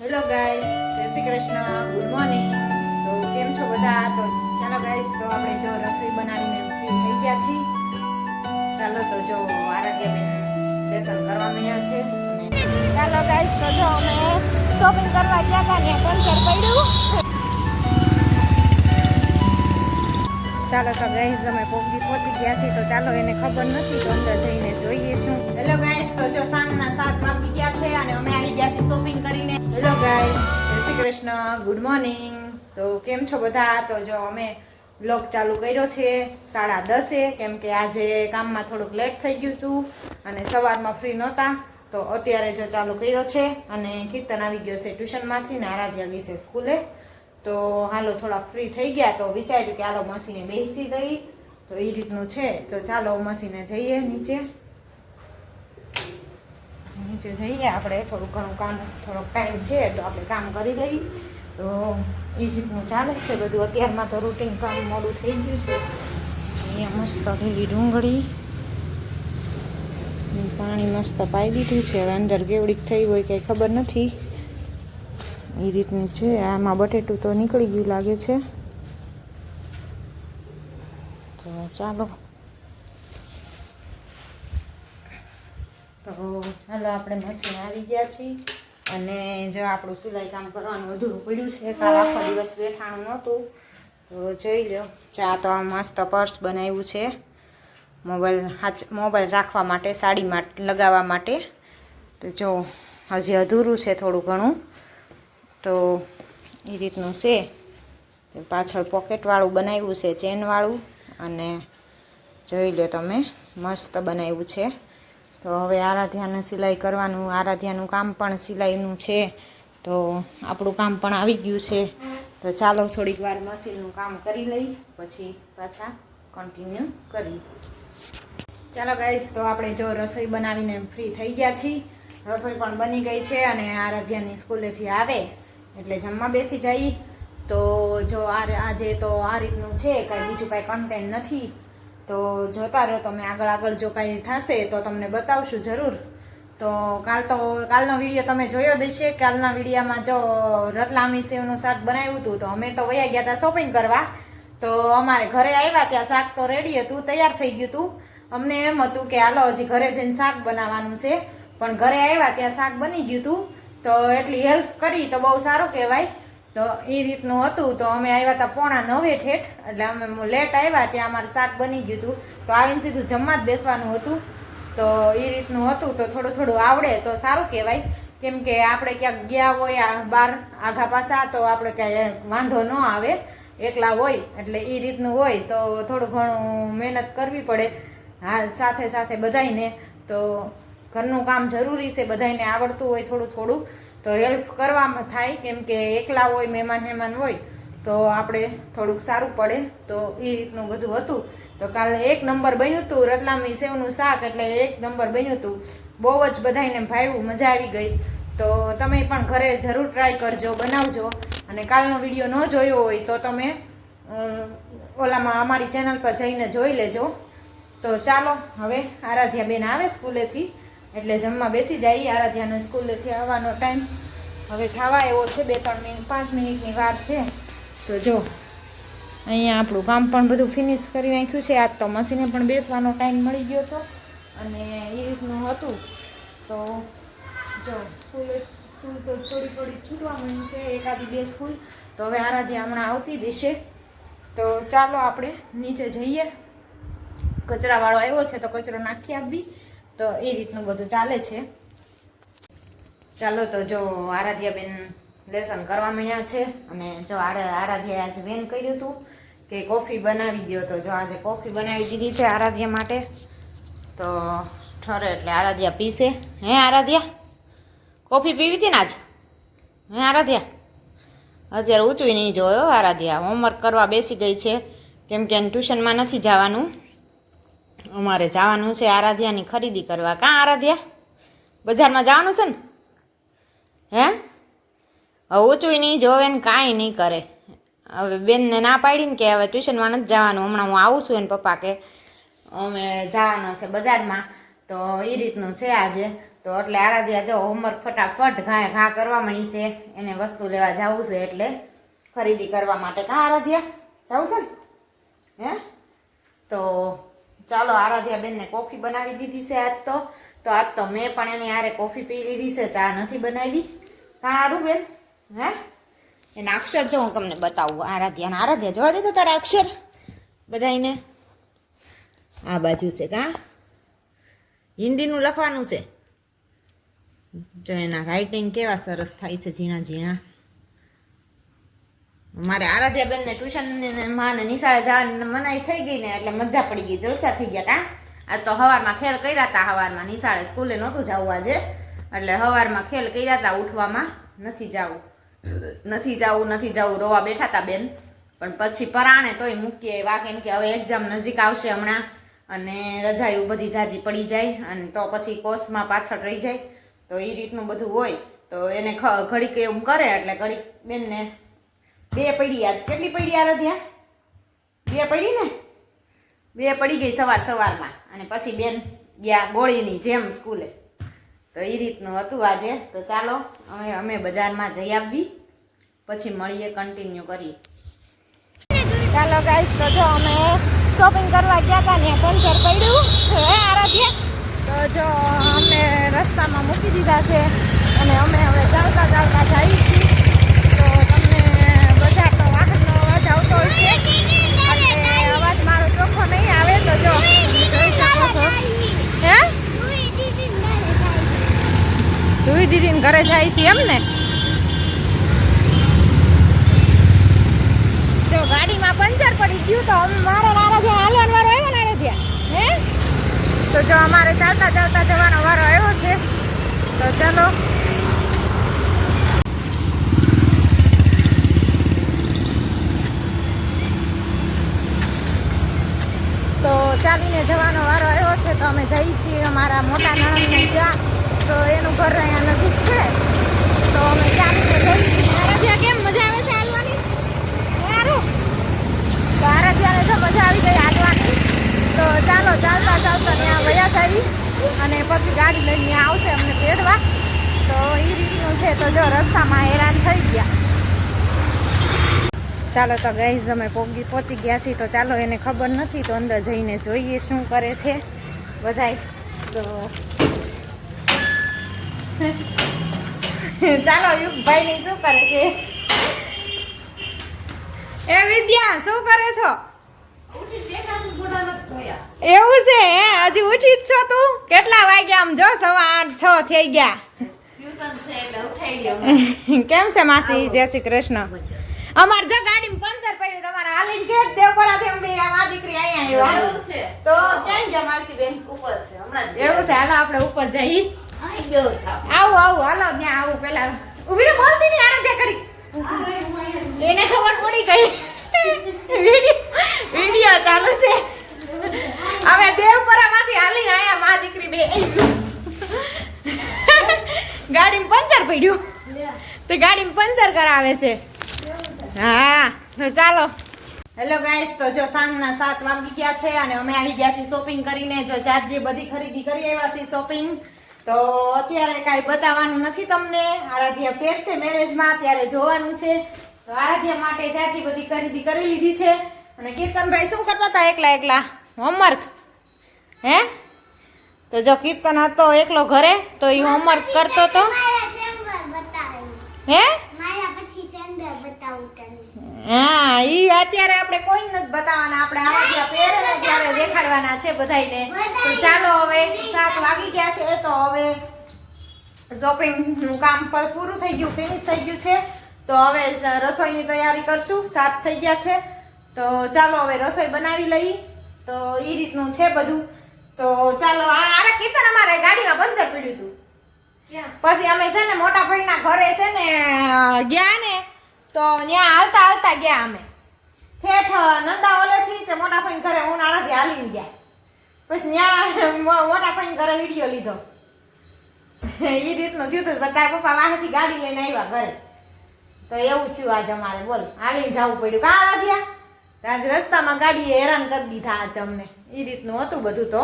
Hello guys જય Shri Krishna good morning તો કેમ છો બધા? તો ચાલો ગાઈસ તો આપણે જો રસોઈ બનાવીને ફ્રી થઈ ગયા છીએ. ચાલો તો જો આરાધ્યાબેન દર્શન કરવા મળ્યા છે. ચાલો ગાઈસ તો જો અમે શોપિંગ કરવા ગયા હતા ને પંચર પડ્યું. ચાલો તો ગાઈસ અમે પોગી પહોંચી ગયા છીએ. તો ચાલો એને ખબર નથી તો અંદર જઈને જોઈએ શું. હેલો ગાઈસ તો જો સાંજના સાત વાગી ગયા છે અને અમે આવી ગયા છીએ શોપિંગ કરીને. હેલો ગાઈસ જય શ્રી કૃષ્ણ ગુડ મોર્નિંગ તો કેમ છો બધા? તો જો અમે બ્લોગ ચાલુ કર્યો છે સાડા દસે, કેમ કે આજે કામમાં થોડુંક લેટ થઈ ગયું હતું અને સવારમાં ફ્રી નહોતા. તો અત્યારે જો ચાલુ કર્યો છે અને કીર્તન આવી ગયો છે ટ્યુશનમાંથી ને આરાધ્યા ગઈ છે સ્કૂલે તો હાલો થોડા ફ્રી થઈ ગયા તો વિચાર્યું કે હાલો મસીને બેસી ગઈ. તો એ રીતનું છે. તો ચાલો મસીને જઈએ નીચે. નીચે જઈએ આપણે. થોડું ઘણું કામ, થોડોક ટાઈમ છે તો આપણે કામ કરી લઈએ. તો એ રીતનું ચાલે છે બધું. અત્યારમાં તો રૂટીન કામ મોડું થઈ ગયું છે. અહીંયા મસ્ત લીલી ડુંગળી. પાણી મસ્ત પાઈ દીધું છે. હવે અંદર કેવડીક થઈ હોય કંઈ ખબર નથી. એ રીતનું છે. આમાં બટેટું તો નીકળી ગયું લાગે છે. તો ચાલો. તો ચાલો આપણે મશીન આવી ગયા છીએ. અને જો આપણું સિલાઈ કામ કરવાનું અધૂરું પડ્યું છે, કાલ આખો દિવસ બેઠાણું નહોતું. તો જોઈ લો, ચા તો આ મસ્ત પર્સ બનાવ્યું છે. મોબાઈલ હાચ, મોબાઈલ રાખવા માટે, સાડી માટે લગાવવા માટે. તો જો, હજી અધૂરું છે થોડું ઘણું. તો એ રીતનું છે. પાછળ પોકેટવાળું બનાવ્યું છે ચેનવાળું અને જોઈ લો તમે, મસ્ત બનાવ્યું છે. તો હવે આરાધ્યાનું સિલાઈ કરવાનું, આરાધ્યાનું કામ પણ સિલાઈનું છે. તો આપણું કામ પણ આવી ગયું છે. તો ચાલો થોડીક વાર મશીનનું કામ કરી લઈ, પછી પાછા કન્ટિન્યુ કરી ચાલો ગાઈશ તો આપણે જો રસોઈ બનાવીને ફ્રી થઈ ગયા છીએ. રસોઈ પણ બની ગઈ છે અને આરાધ્યાની સ્કૂલેથી આવે. એટલે જમવા બેસી જઈ તો જો આ આજે તો આ રીતનું છે, કાંઈ બીજું કાંઈ કન્ટેન્ટ નથી. તો જોતા રહો, તમે આગળ આગળ જો કાંઈ થશે તો તમને બતાવશું જરૂર. તો કાલ તો, કાલનો વીડિયો તમે જોયો દેશે કાલના વિડીયામાં જો રતલામી સેવનું શાક બનાવ્યું હતું, તો અમે તો વયા ગયા હતા શોપિંગ કરવા. તો અમારે ઘરે આવ્યા ત્યાં શાક તો રેડી હતું, તૈયાર થઈ ગયું હતું. અમને એમ હતું કે, હાલો, હજી ઘરે જઈને શાક બનાવવાનું છે. પણ ઘરે આવ્યા ત્યાં શાક બની ગયું હતું. તો એટલી હેલ્પ કરી તો બહુ સારું કહેવાય. તો એ રીતનું હતું તો અમે આવ્યા હતા પોણા નવે ઠેઠ, એટલે અમે લેટ આવ્યા ત્યાં અમારે શાક બની ગયું હતું તો આવીને સીધું જમવા જ બેસવાનું હતું. તો એ રીતનું હતું તો થોડું થોડું આવડે તો સારું કહેવાય. કેમ કે આપણે ક્યાંક ગયા હોય બહાર આઘા પાસા તો આપણે ક્યાંય વાંધો ન આવે. એકલા હોય એટલે એ રીતનું હોય તો થોડું ઘણું મહેનત કરવી પડે. હા, સાથે સાથે બધાને તો ઘરનું કામ જરૂરી છે, બધાયને આવડતું હોય થોડું થોડું, તો હેલ્પ કરવામાં થાય, કેમ કે એકલા હોય, મહેમાન મહેમાન હોય, તો આપણે થોડુંક સારું પડે, તો એ રીતનું બધું હતું. તો કાલે એક નંબર બન્યું હતું રતલામી સેવનું શાક, એટલે એક નંબર બન્યું હતું બહુ જ બધાયને ભાવ્યું, મજા આવી ગઈ. તો તમે પણ ઘરે જરૂર ટ્રાય કરજો, બનાવજો. અને કાલનો વીડિયો ન જોયો હોય, તો તમે ઓલામાં અમારી ચેનલ પર જઈને જોઈ લેજો. તો ચાલો, હવે આરાધ્યા બેન આવે સ્કૂલેથી. એટલે જમવા બેસી જાય આરાધ્યાને સ્કૂલેથી આવવાનો ટાઈમ હવે ખાવા એવો છે, બે ત્રણ મિનિટ, પાંચ મિનિટની વાર છે. તો જો, અહીંયા આપણું કામ પણ બધું ફિનિશ કરી નાખ્યું છે. આજ તો મશીને પણ બેસવાનો ટાઈમ મળી ગયો હતો અને એ રીતનું હતું. તો જો, સ્કૂલે, સ્કૂલ તો થોડી થોડી છૂટવા મળી છે, એકાદી બે સ્કૂલ. તો હવે આરાધ્યા હમણાં આવતી દેશે. તો ચાલો આપણે નીચે જઈએ. કચરાવાળો આવ્યો છે તો કચરો નાખી આપવી. તો એ રીતનું બધું ચાલે છે. ચાલો તો જો આરાધ્યાબેન લેસન કરવા માંડ્યા છે અને જો આરા, આરાધ્યાએ આજે બેન કર્યું હતું કે કોફી બનાવી દો તો જો આજે કોફી બનાવી દીધી છે આરાધ્યા માટે. તો ઠરે એટલે આરાધ્યા પીશે હે આરાધ્યા? કોફી પીવી હતી ને આજ? હે આરાધ્યા? અત્યારે ઊંચું નહીં જોયો આરાધ્યા. હોમવર્ક કરવા બેસી ગઈ છે. કેમ કે ટ્યુશનમાં નથી જવાનું. અમારે જવાનું છે આરાધ્યાની ખરીદી કરવા. કાં આરાધ્યા? બજારમાં જવાનું છે ને? હે? હવે ઊંચું નહીં જોવે ને કાંઈ નહીં કરે. હવે બેનને ના પાડી ને કે હવે ટ્યુશનમાં નથી જવાનું. હમણાં હું આવું છું એને પપ્પા કે અમે જવાનું છે બજારમાં. તો એ રીતનું છે આજે. તો એટલે આરાધ્યા જો હોમવર્ક ફટાફટ ઘા ઘા કરવા મળી છે. એને વસ્તુ લેવા જવું છે એટલે ખરીદી કરવા માટે. કાં આરાધ્યા? જવું છે ને? હે? તો ચાલો, આરાધ્યા બેનને કોફી બનાવી દીધી છે આજ તો. તો આજ તો મેં પણ એની આરે કોફી પી લીધી છે, ચા નથી બનાવી. સારું બેન, હે? એના અક્ષર જો હું તમને બતાવું, આરાધ્યા આરાધ્યા જોવા દીધો તારા અક્ષર? બધાને આ બાજુ છે કા? હિન્દીનું લખવાનું છે. જો એના રાઇટિંગ કેવા સરસ થાય છે ઝીણા ઝીણા મારે આરાધ્યા બેનને ટ્યુશનમાં ને નિશાળે જવાની મનાઈ થઈ ગઈ ને એટલે મજા પડી ગઈ, જલસા થઈ ગયા કા આ તો હવારમાં ખેલ કર્યા હતા હવારમાં નિશાળે સ્કૂલે નહોતું જવું આજે. એટલે હવારમાં ખેલ કર્યા હતા ઉઠવામાં, નથી જવું. નથી જવું નથી જવું, રોવા બેઠા હતા બેન. પણ પછી પરાણે તોય મૂકીએ વા કેમ કે હવે એક્ઝામ નજીક આવશે હમણાં અને રજાયું બધી જાજી પડી જાય અને તો પછી કોર્સમાં પાછળ રહી જાય. તો એ રીતનું બધું હોય. તો એને ઘડીક એવું કરે એટલે ઘડીક બેનને બે પડી આજ કેટલી પડી આ રધ્યા બે પડી ને? બે પડી ગઈ સવાર સવારમાં. અને પછી બેન ગયા ગોળીની જેમ સ્કૂલે. તો એ રીતનું હતું આજે. તો ચાલો અમે અમે બજારમાં જઈ આવવી. પછી મળીએ કન્ટિન્યુ કરીએ. ચાલો ગાઈસ તો જો અમે શોપિંગ કરવા ગયા હતા ને પંચર પડ્યું. હે આરાધ્યા. તો જો અમે રસ્તામાં મૂકી દીધા છે. અને અમે હવે ચાલતા ચાલતા જઈએ છીએ તો તમને બધા તો વાહનનો અવાજ આવતો હશે એટલે અવાજ મારો ચોખ્ખો નહીં આવે તો જો તમે જોઈ શકો છો હે ધુઈ દીદીને ઘરે જાય છે એમ ને? જો ગાડીમાં પંચર પડી ગયું તો અમે મારે નારા જે હાલવાનો વારો આવ્યો નારે ત્યાં, હે? તો જો અમારે ચાલતા ચાલતા જવાનો વારો આવ્યો છે. તો ચાલો. તો ચાલીને જવાનો વારો આવ્યો છે તો અમે જઈએ છીએ અમારા મોટા નણંદને ત્યાં. તો એનું ઘર અહીંયા નજીક છે. તો અમે ચાલીને ત્યાં કેમ મજા આવે છે હાલવાની? સારું. તો આરાધ્યાને જો મજા આવી ગઈ હાલવાની. તો ચાલો, ચાલતા ચાલતા ત્યાં વયા જઈ અને પછી ગાડી લઈને આવશે અમને તેડવા. તો એ રીતનું છે તો જો રસ્તામાં હેરાન થઈ ગયા. ચાલો તો ગઈઝ અમે પોગી પહોંચી ગયા છીએ. તો ચાલો, એને ખબર નથી તો અંદર જઈને જોઈએ શું કરે છે. બધાય. તો ચાલો યુગભાઈ શું કરે છે? એ વિદ્યા શું કરે છો? એવું છે હે? હજી ઉઠી જ છો તું? કેટલા વાગ્યા આમ જો સવા આઠ છ થઈ ગયા. કેમ છે માસી? જય શ્રી કૃષ્ણ. અમાર જો ગાડીમાં પંચર પડ્યું તમારે હાલીને ઘેર દેવપરાથી અમે આ દીકરી અહીંયા આવ્યા. તો ક્યાં ગયા માલતી બેન એવું છે હાલો આપણે ઉપર જઈ. આવું આવું, હાલો ત્યાં આવું પેલા ઊભી બોલતી નહીં આરે ત્યાં કરી એને ખબર પડી ગઈ. વીડિયો ચાલુ છે. હવે દેવપરામાંથી હાલીને આયા મા દીકરી બે. ગાડીમાં પંચર પડ્યું. તે ગાડીમાં પંચર કરાવે છે. હા ચાલો. હેલો ગાઈસ તો જો સાંજના સાત વાગી ગયા છે અને અમે આવી ગયા છીએ શોપિંગ કરીને. જો જાજી બધી ખરીદી કરી આવ્યા છીએ શોપિંગ તો અત્યારે કાંઈ બતાવવાનું નથી તમને. આરાધ્યા પહેરશે મેરેજમાં ત્યારે જોવાનું છે. તો આરાધ્યા માટે ચાચી બધી ખરીદી કરી લીધી છે. અને કીર્તનભાઈ શું કરતા હતા એકલા એકલા? હોમવર્ક હે? તો જો કીર્તન હતો એકલો ઘરે તો એ હોમવર્ક કરતો હતો. હે? હા ઈ અત્યારે આપણે કોઈ નથી બતાવવાના. આપણે આરાધ્યા પહેરે ત્યારે દેખાડવાના છે બધાયને. તો ચાલો હવે સાત વાગી ગયા છે તો હવે શોપિંગનું કામ પર પૂરું થઈ ગયું ફિનિશ થઈ ગયું છે. તો હવે રસોઈની તૈયારી કરશું. સાત થઈ ગયા છે. તો ચાલો હવે રસોઈ બનાવી લઈ. તો એ રીતનું છે બધું. તો ચાલો આ આરે કીર્તન અમારે ગાડીમાં પંચર પીડ્યું હતું. પછી અમે છે ને મોટા ભાઈના ઘરે છે ને ગયા ને તો ત્યાં હાલતા હાલતા ગયા અમે. ઠેઠ નંદા ઓલેથી તે મોટા ભાઈ ઘરે, હું નાણાથી હાલીને ગયા. પછી ત્યાં મોટા ભાઈ ઘરે વીડિયો લીધો. એ રીતનું થયું હતું બધા પપ્પા વાહેથી ગાડી લઈને આવ્યા ઘરે. તો એવું થયું આજે અમારે, બોલ, હાલીને જવું પડ્યું. કાં રાધ્યા આજ રસ્તામાં ગાડીએ હેરાન કરી દીધા આજ અમને. એ રીતનું હતું બધું તો.